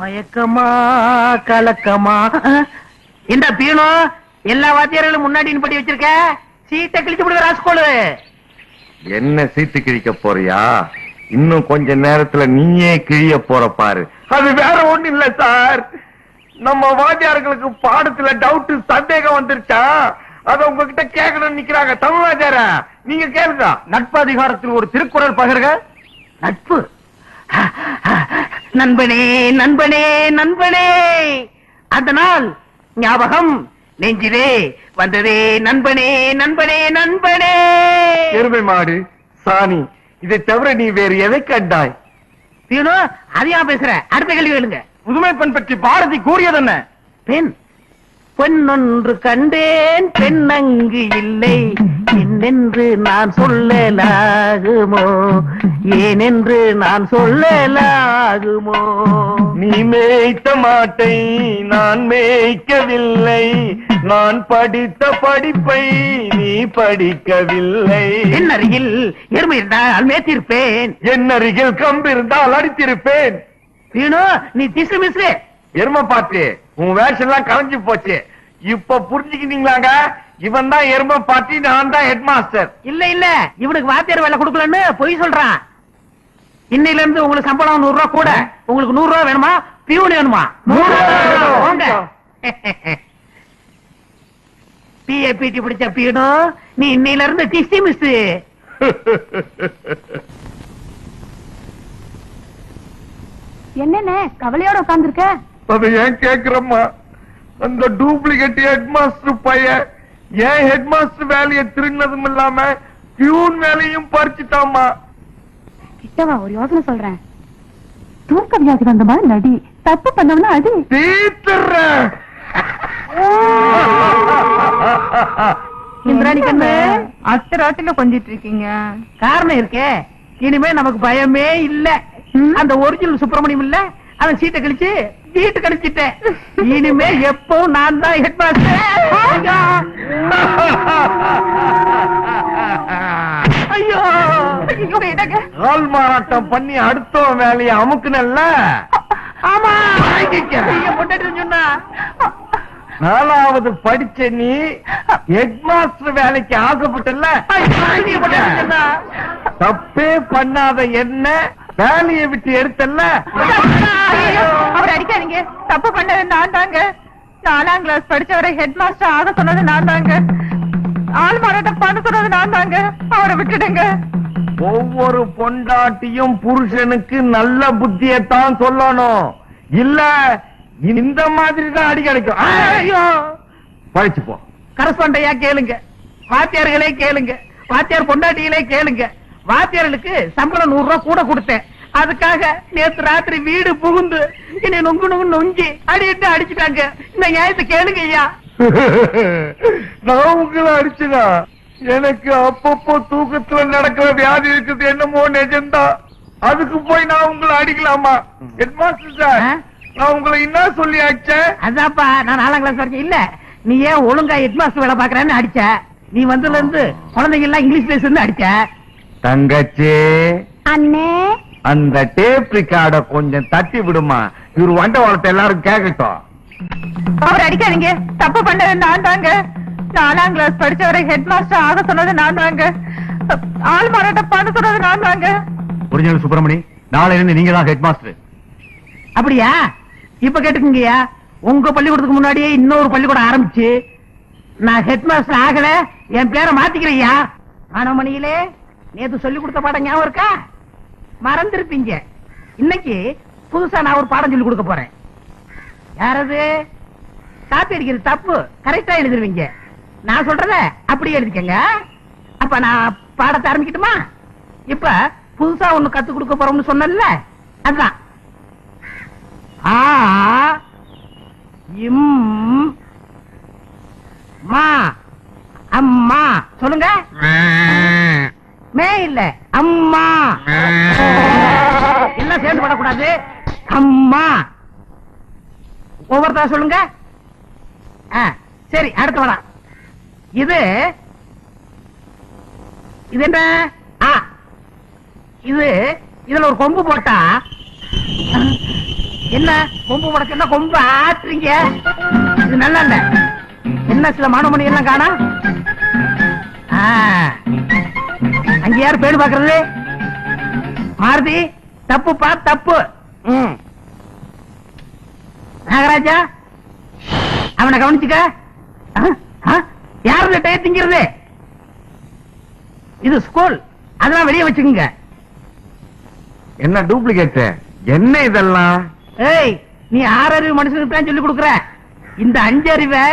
மயக்கமா கலக்கமா? இந்த பீனோ எல்லா வாத்தியார்களும் முன்னாடி படி வச்சிருக்க? சீட்டை கிழிச்சு விடுங்க ராஸ்கோலு. என்ன சீட்டு கிழிக்க போறியா? இன்னும் கொஞ்ச நேரத்துல நீயே கிழிய போற பாரு. அது வேற ஒண்ணு இல்ல சார். நம்ம வாத்தியார்களுக்கு பாடத்துல டவுட் சந்தேகம் வந்துருச்சா? அத உங்ககிட்ட கேட்கணும்னு நிக்கிறாங்க தமிழ் வாத்தியார. நீங்க கேளுங்க. நட்பு அதிகாரத்தில் ஒரு திருக்குறள் பகிர்க. நட்பு. நண்பனே நண்பனே நண்பனே. அந்த நாள் ஞாபகம் நெஞ்சிலே வந்ததே நண்பனே நண்பனே நண்பனே. எருமை மாடு சாணி இதை தவிர நீ வேறு எதை கண்டாய்? பீனோ அதையா பேசுற? அடுத்த கேள்வி கேளுங்க. புதுமை பெண் பற்றி பாரதி கூறியது என்ன? பெண் பொன்னொன்று கண்டேன் பெண்ணங்கு இல்லை. என்னென்று நான் சொல்லலாகுமோ? ஏனென்று நான் சொல்லலாகுமோ? நீ மேய்த்த மாட்டை நான் மேய்க்கவில்லை. நான் படித்த படிப்பை நீ படிக்கவில்லை. என் அருகில் எருமை இருந்தால் மேத்திருப்பேன் என் அருகில் கம்பு இருந்தால் அடித்திருப்பேன். பீனோ நீ திசு மிஸ்ரு எரும பாட்டு உன் வேஷம் எல்லாம் கலைஞ்சு போச்சு. இப்ப புரிஞ்சுக்கிட்டீங்களாங்க? இவன் தான் எரும பாட்டி நான் தான் ஹெட் மாஸ்டர் இல்ல இல்ல. இவனுக்கு வாத்தியார் வேலை கொடுக்கலன்னு பொய் சொல்றான். இன்னையில இருந்து உங்களுக்கு சம்பளம் நூறு ரூபாய் கூட உங்களுக்கு நூறு ரூபாய் வேணுமா? பியூன் வேணுமா. பிஏ பிடி பிடிச்ச பீனோ நீ இன்னையில இருந்து திசி மிஸ் என்னென்ன? கவலையோட உட்கார்ந்திருக்க? அதை ஏன் கேக்குறம்மா? அந்த டூப்ளிகேட் ஹெட் மாஸ்டர் பையன். ஏன் ஹெட் மாஸ்டர் வேலையை திருடினதும் இல்லாம பியூன் வேலையும் பறிச்சுட்டாமா கிட்டவா ஒரு யோசனை சொல்றேன். தூக்க வியாதி வந்த மாதிரி நடி. தப்பு பண்ணவனா அடி. தீத்துறேன் இந்திராணி கண்ணு அத்த ராத்திரில கொஞ்சிட்டு இருக்கீங்க காரணம் இருக்கே. இனிமே நமக்கு பயமே இல்ல. அந்த ஒரிஜினல் சுப்பிரமணியம் இல்ல? அவன் சீட்டை கழிச்சு வீட்டு கழிச்சிட்டேன் இனிமே எப்பவும் நான் தான் ஹெட் மாஸ்டர் ஐயோ. ஆள் மாறாட்டம் பண்ணி அடுத்தவன் வேலையை அமுக்குனல்ல? ஆமா. சொன்னா. நாலாவது படிச்ச நீ ஹெட் மாஸ்டர் வேலைக்கு ஆசைப்பட்டல. தப்பே பண்ணாத என்ன? வேலையை விட்டு எடுத்தல்ல? அவர் அடிக்காதீங்க. தப்பு பண்ணது நான் தாங்க. நாலாம் கிளாஸ் படிச்சவரை ஹெட் மாஸ்டர் ஆக சொன்னது நான் தாங்க. ஆள் மாறாட்டம் பண்ண சொன்னது நான் தாங்க. அவரை விட்டுடுங்க. ஒவ்வொரு பொண்டாட்டியும் புருஷனுக்கு நல்ல புத்தியத்தான் சொல்லணும். இல்ல இந்த மாதிரி தான் அடி கிடைக்கும். ஐயோ! கரஸ்பாண்டையா கேளுங்க. வாத்தியார்களே கேளுங்க. வாத்தியார் பொண்டாட்டிகளே கேளுங்க. வாத்தியார்களுக்கு சம்பளம் நூறு ரூபாய் கூட கொடுத்தேன். அதுக்காக நேத்து ராத்திரி வீடு புகுந்து என்னை நொங்கு நொங்கு நொங்கி அடிட்டு அடிச்சுட்டாங்க. இந்த நியாயத்தை கேளுங்க ஐயா. நான் உங்களை அடிச்சுனா? எனக்கு அப்பப்போ தூக்கத்துல நடக்கிற வியாதி இருக்குது என்னமோ நிஜம்தா. அதுக்கு போய் நான் உங்களை அடிக்கலாமா? Head master sir? நான் உங்களை என்ன சொல்லி அடிச்சேன்? அதான்ப்பா நான் நாலாம் கிளாஸ் வரைக்கும் இல்ல. நீ ஏன் ஒழுங்கா ஹெட் மாஸ்டர் வேலை பாக்குறேன்னு அடிச்ச? நீ வந்ததுல இருந்து குழந்தைங்க எல்லாம் இங்கிலீஷ் பேசுன்னு அடிச்ச? தங்கச்சி. அண்ணே அந்த டேப் ரிகார்ட கொஞ்சம் தட்டி விடுமா? இவர் வண்டவாளத்தை எல்லாரும் கேட்கட்டும் அவர் அடிக்காதீங்க. தப்பு பண்ணது நான் தாங்க. நாலாம் கிளாஸ் படிச்சவரை ஹெட் மாஸ்டர் ஆக சொன்னது நான் தாங்க. ஆள் மாறாட்டம் பண்ண சொன்னது நான் தாங்க. ஒரிஜினல் சுப்பிரமணி. நாளைல இருந்து நீங்க தான் ஹெட் மாஸ்டர் அப்படியா? இப்ப கேட்டுக்குங்கய்யா. உங்க பள்ளிக்கூடத்துக்கு முன்னாடியே இன்னொரு பள்ளிக்கூடம் ஆரம்பிச்சு. நான் ஹெட் மாஸ்டர் ஆகல என் பேரை மாத்திக்கிறேயா ஆனமணியிலே நேத்து சொல்லி கொடுத்த பாடம் ஞாபகம் இருக்கா? மறந்திருப்பீங்க. இன்னைக்கு புதுசா நான் ஒரு பாடம் சொல்லி கொடுக்க போறேன். யாரது? காப்பி அடிக்கிறது தப்பு. கரெக்டா எழுதிருவீங்க. நான் சொல்றத அப்படியே எழுதிக்கங்க. அப்ப நான் பாடத்தை ஆரம்பிக்கட்டுமா? இப்ப புதுசா ஒண்ணு கத்து கொடுக்க போறோம்னு சொன்னேன்ல அதுதான். ஆ இம் மா அம்மா. சொல்லுங்க. மே இல்ல அம்மா. எல்லாம் சேர்ந்து படக்கூடாது அம்மா. ஒவ்வொருத்தர சொல்லுங்க? சரி அடுத்து வரலாம் இது இது என்ன? இது இதுல ஒரு கொம்பு போட்டா. என்ன கொம்பு உனக்கு என்ன கொம்பு ஆட்டுறீங்க? இது நல்லா இல்ல என்ன சில மாணவமணி எல்லாம் காணா அங்க யாரு பேடு பாக்குறது மாருதி தப்புப்பா தப்பு. நாகராஜா அவனை கவனிச்சுக்க? யாரு டயர் திங்கிறது? இது ஸ்கூல் அதெல்லாம் வெளியே வச்சுக்கோங்க. என்ன டூப்ளிகேட் என்ன இதெல்லாம்? ஏய் நீ ஆறறிவு மனுஷனுக்கு சொல்லி கொடுக்குற. இந்த அஞ்சறிவை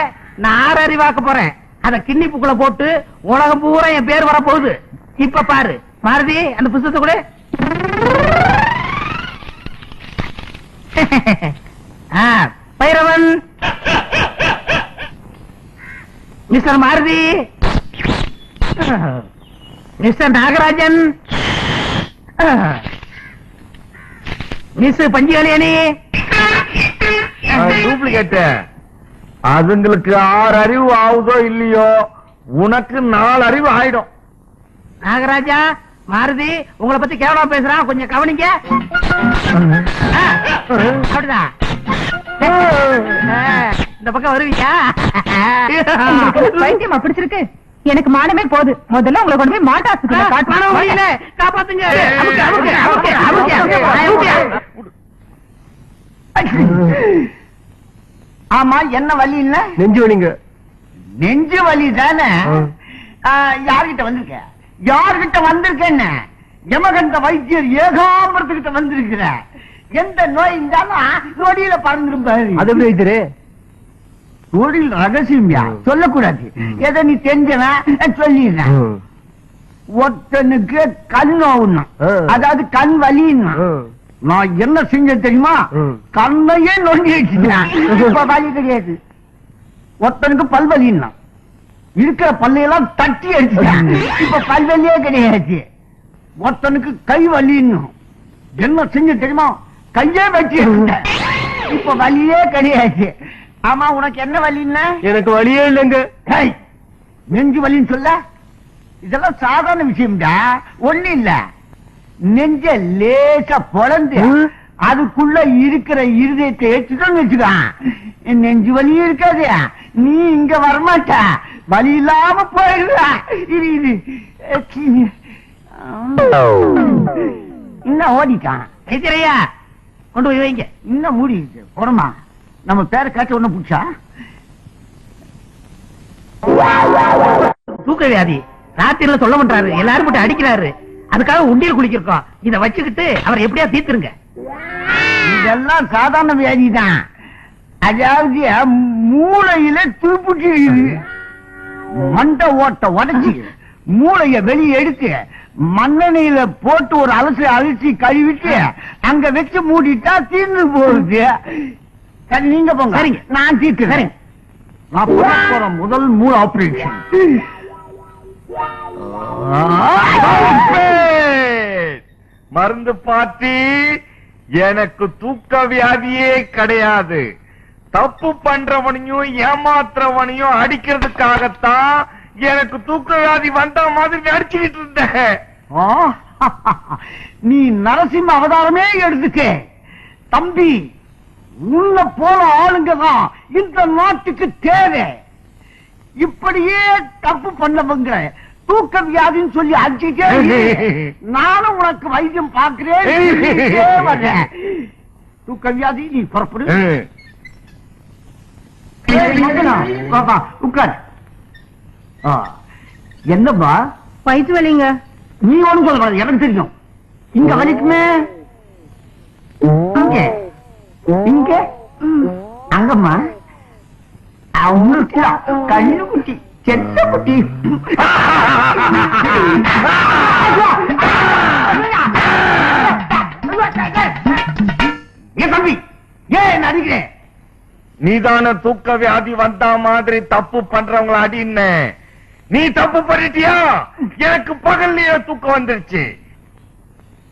நான் ஆறறிவாக்க போறேன். அத கிண்ணி புக்குல போட்டு உலகம் பூரா என் பேர் வர போகுது இப்ப பாரு. மாருதி அந்த புத்தகத்தை கூட. Bhairavan. Mister Maruti. Mister Nagarajan. Miss Panchukalyani duplicate அதுங்களுக்கு ஆறு அறிவு ஆகுதோ இல்லையோ உனக்கு நாலு அறிவு ஆயிடும். நாகராஜா மாருதி உங்களை பத்தி கேவலமா பேசுறான் கொஞ்சம் கவனிங்க அப்படிதான் இந்த பக்கம் வருவீங்க பைத்தியமா பிடிச்சிருக்கு எனக்கு மானமே போகுது முதல்ல உங்களை கொண்டு போய் மாட்டு ஆஸ்பத்திரியில காட்டுறேன். மாணவ வழியில காப்பாத்துங்க. ஆமா என்ன வலி இல்ல நெஞ்சு வலிங்க நெஞ்சு வலி தானே யார்கிட்ட வந்திருக்க யார்கிட்ட வந்திருக்கேன்னு? யமகண்ட வைத்தியர் ஏகாம்பரத்துக்கிட்ட வந்திருக்கிற எந்த நோய் இருந்தாலும் நொடியில பறந்துரும் எப்படி வைத்திரு தொழில் ரகசியம்யா சொல்லக்கூடாது. எதை நீ தெரிஞ்சவன் சொல்லிடுறேன். ஒருத்தனுக்கு கண் நோவுன்னா. அதாவது கண் வலின்னா நான் என்ன செஞ்ச தெரியுமா. கண்ணையே நொண்டி வச்சுட்டேன் இப்ப வலி கிடையாது. ஒருத்தனுக்கு பல்வலின்னா இருக்கிற பல்லையெல்லாம் தட்டி அடிச்சுட்டேன் இப்ப பல்வலியே கிடையாது. ஒருத்தனுக்கு கை வலின்னு. என்ன செஞ்ச தெரியுமா? கையே வச்சு. இப்ப வலியே கிடையாது. ஆமா உனக்கு என்ன வலின்னா? எனக்கு வழியே இல்லைங்க. நெஞ்சு வலின்னு சொல்ல? இதெல்லாம் சாதாரண விஷயம்டா. ஒண்ணு இல்ல. நெஞ்ச லேசா பொழந்து. அதுக்குள்ள இருக்கிற இருதயத்தை எடுத்துட்டோம்னு வச்சுக்க. நெஞ்சு வலியும் இருக்காது. நீ இங்க வரமாட்ட. வலி இல்லாம போயிடுற. இது இது இன்னும் ஓடிட்டான். எதிரையா கொண்டு போய் வைங்க. இன்னும் மூடி போறமா நம்ம பேரை காய்ச்ச ஒண்ணு புடிச்சா? தூக்க வியாதி. ராத்திரில சொல்ல மாட்டாரு எல்லாரும் மட்டும் அடிக்கிறாரு. அதுக்காக உண்டியல் குளிக்கிறோம் இத வச்சுக்கிட்டு அவரை எப்படியா தீர்த்துருங்க. இதெல்லாம் சாதாரண வியாதி தான் அதாவது மூளையில துருப்புட்டு மண்டை ஓட்ட உடைச்சு மூளைய வெளியே எடுத்து மண்ணெண்ணெயில போட்டு ஒரு அலசி அலசி கழுவிட்டு அங்க வச்சு மூடிட்டா தீர்ந்து போகுது. சரி நீங்க போங்க. சரிங்க. நான் தீர்க்கிறேன். நான் போற முதல் மூணு ஆபரேஷன் மருந்து பாட்டி எனக்கு தூக்க வியாதியே கிடையாது. தப்பு பண்றவனையும் ஏமாத்துறவனையும் அடிக்கிறதுக்காகத்தான் எனக்கு தூக்க வியாதி வந்த மாதிரி நடிச்சுக்கிட்டு இருந்தேன் ஆ, நீ நரசிம்ம அவதாரமே எடுத்துக்க. தம்பி உன்ன போல ஆளுங்க தான் இந்த நாட்டுக்கு தேவை. இப்படியே தப்பு பண்ணவங்க தூக்க வியாதின்னு சொல்லி அடிச்சுட்டே. நானும் உனக்கு வைத்தியம் வர்றேன். தூக்க வியாதி நீ புறப்படு. உட்கார். ஆ, என்னப்பா வயிற்று வலிங்க. நீ ஒண்ணும் சொல்லக்கூடாது எனக்கு தெரியும். இங்க வலிக்குமே? இங்க இங்க? அங்கம்மா. அவங்களுக்கு கண்ணு குட்டி செத்த குட்டி ஏன் தம்பி ஏன் நடிக்கிறேன் நீதான தூக்க வியாதி வந்த மாதிரி தப்பு பண்றவங்கள அடின்ன நீ தப்பு பண்ணிட்டியா? எனக்கு பகல்லையே தூக்கம் வந்துருச்சு.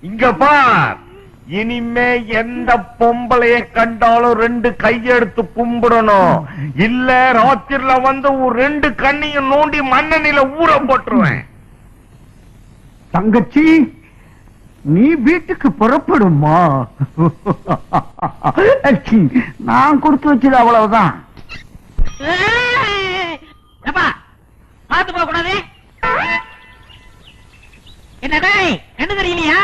இங்க பார். இனிமே எந்த பொம்பளைய கண்டாலும் ரெண்டு கையெடுத்து கும்பிடணும். இல்ல ராத்திரில வந்து ஒரு ரெண்டு கண்ணையும் நோண்டி மண்ணெண்ணில ஊற போட்டுருவேன். தங்கச்சி! நீ வீட்டுக்கு புறப்படுமா? நான் கொடுத்து வச்சது அவ்வளவுதான். ஏப்பா பாத்து போக கூடாது. என்னடே கண்ணு தெரியலையா?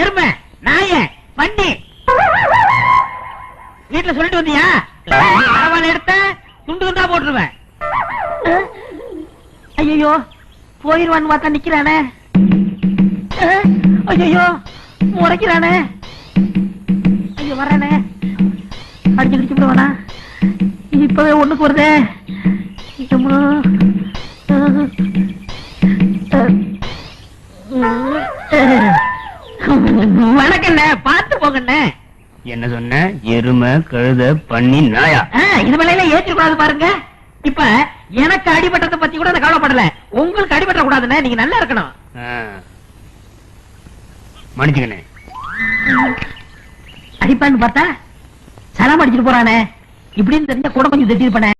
எருமை நாய பண்ணி வீட்டுல சொல்லிட்டு வந்தியா? பரவாயில்ல எடுத்த. துண்டு துண்டா போட்டுருவேன் ஐயோ போயிருவான்னு பார்த்தா நிக்கிறானே. ஐயோ முறைக்கிறானே. ஐயோ வர்றானே. அடிச்சு அடிச்சு விடுவானா இப்பவே ஒண்ணுக்கு வருதே. வணக்கண்ணே பார்த்து போங்கண்ணே. என்ன சொன்ன? எருமை கழுத பண்ணி நாயா. இது மேல ஏற்றிக்கூடாது பாருங்க. இப்ப எனக்கு அடிபட்டதை பத்தி கூட கவலைப்படல. உங்களுக்கு அடிபட்ட கூடாதுண்ணே நீங்க நல்லா இருக்கணும். மன்னிச்சுக்கண்ணே. அடிப்பான்னு பார்த்தா சலாம் அடிச்சிட்டு போறானே. இப்படின்னு தெரிஞ்சா கூட கொஞ்சம் திட்டிருப்பேனே.